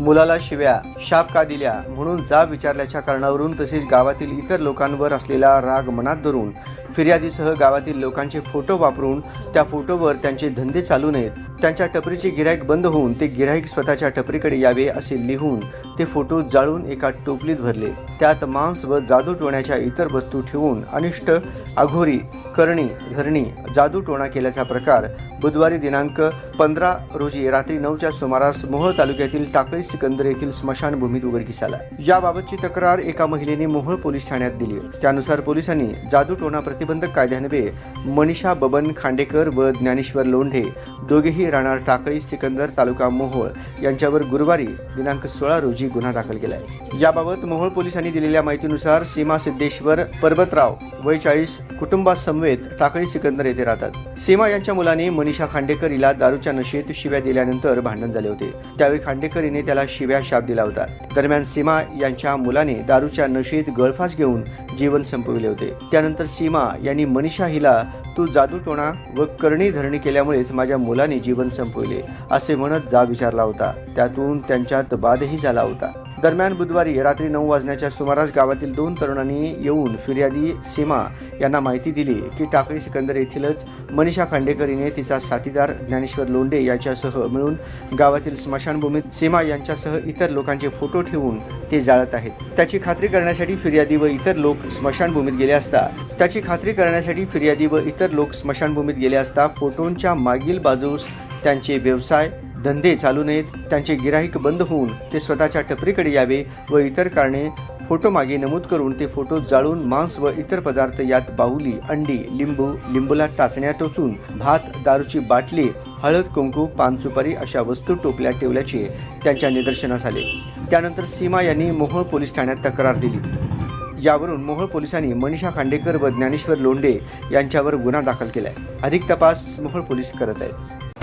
मुलाला शिव्या शाप का दिल्या म्हणून जाब विचारल्याच्या कारणावरून तसेच गावातील इतर लोकांवर असलेला राग मनात धरून फिर्यादीसह गावातील लोकांचे फोटो वापरून त्या फोटोवर त्यांचे धंदे चालू नयेत. त्यांच्या टपरीचे गिराईक बंद होऊन ते गिराईक स्वतःच्या टपरीकडे यावे असे लिहून ते फोटो जाळून एका टोपलीत भरले. त्यात मांस व जादू टोण्याच्या इतर वस्तू ठेवून अनिष्ट अघोरी करणी धरणी जादू टोणा केल्याचा प्रकार बुधवारी दिनांक पंधरा रोजी रात्री नऊच्या सुमारास मोहोळ तालुक्यातील टाकळी सिकंदर येथील स्मशानभूमीत उघडकीस आला. याबाबतची तक्रार एका महिलेने मोहोळ पोलीस ठाण्यात दिली. त्यानुसार पोलिसांनी जादू टोणा प्रतिबंधक कायद्यान्वये मनीषा बबन खांडेकर व ज्ञानेश्वर लोंढे दोघेही राहणार टाकळी सिकंदर तालुका मोहोळ यांच्यावर गुरुवारी दिनांक सोळा रोजी गुन्हा दाखल केलाय याबाबत मोहोळ पोलिसांनी दिलेल्या माहितीनुसार सीमा सिद्धेश्वर पर्वतराव वय चाळीस कुटुंबासमवेत टाकळी सिकंदर येथे राहतात. सीमा यांच्या मुलाने मनीषा खांडेकर हिला दारूच्या नशेत शिव्या दिल्यानंतर भांडण झाले होते. त्यावेळी खांडेकर हिने त्याला शिव्या शाप दिला होता. दरम्यान सीमा यांच्या मुलाने दारूच्या नशेत गळफास घेऊन जीवन संपविले होते. त्यानंतर सीमा यांनी मनीषा हिला तू जादूटोणा व करणी धरणी केल्यामुळेच माझ्या मुलाने जीवन संपविले असे म्हणत जा विचारला होता. त्यातून त्यांच्यात वादही झाला होता. दरम्यान बुधवारी रात्री नऊ वाजण्याच्या सुमारास गावातील दोन तरुणांनी येऊन फिर्यादी सीमा यांना माहिती दिली की टाकळी सिकंदर येथीलच मनीषा खांडेकरीने तिचा साथीदार ज्ञानेश्वर लोंडे यांच्यासह मिळून गावातील स्मशानभूमीत सीमा यांच्यासह इतर लोकांचे फोटो ठेवून ते जाळत आहेत. त्याची खात्री करण्यासाठी फिर्यादी व इतर लोक स्मशानभूमीत गेले असता त्याची खात्री करण्यासाठी फिर्यादी व इतर लोक स्मशानभूमीत गेले असता फोटोंच्या मागील बाजूस त्यांचे व्यवसाय धंदे चालू नयेत त्यांचे गिराहिक बंद होऊन ते स्वतःच्या टपरीकडे यावे व इतर कारणे फोटो मागे नमूद करून ते फोटो जाळून मांस व इतर पदार्थ यात बाहुली अंडी लिंबू लिंबूला टाचण्या टोचून भात दारूची बाटली हळद कुंकू पान सुपारी अशा वस्तू टोपल्या ठेवल्याचे त्यांच्या निदर्शनास आले. त्यानंतर सीमा यांनी मोहोळ पोलीस ठाण्यात तक्रार दिली. यावरून मोहोळ पोलिसांनी मनीषा खांडेकर व ज्ञानेश्वर लोंढे यांच्यावर गुन्हा दाखल केलाय. अधिक तपास मोहोळ पोलीस करत आहेत.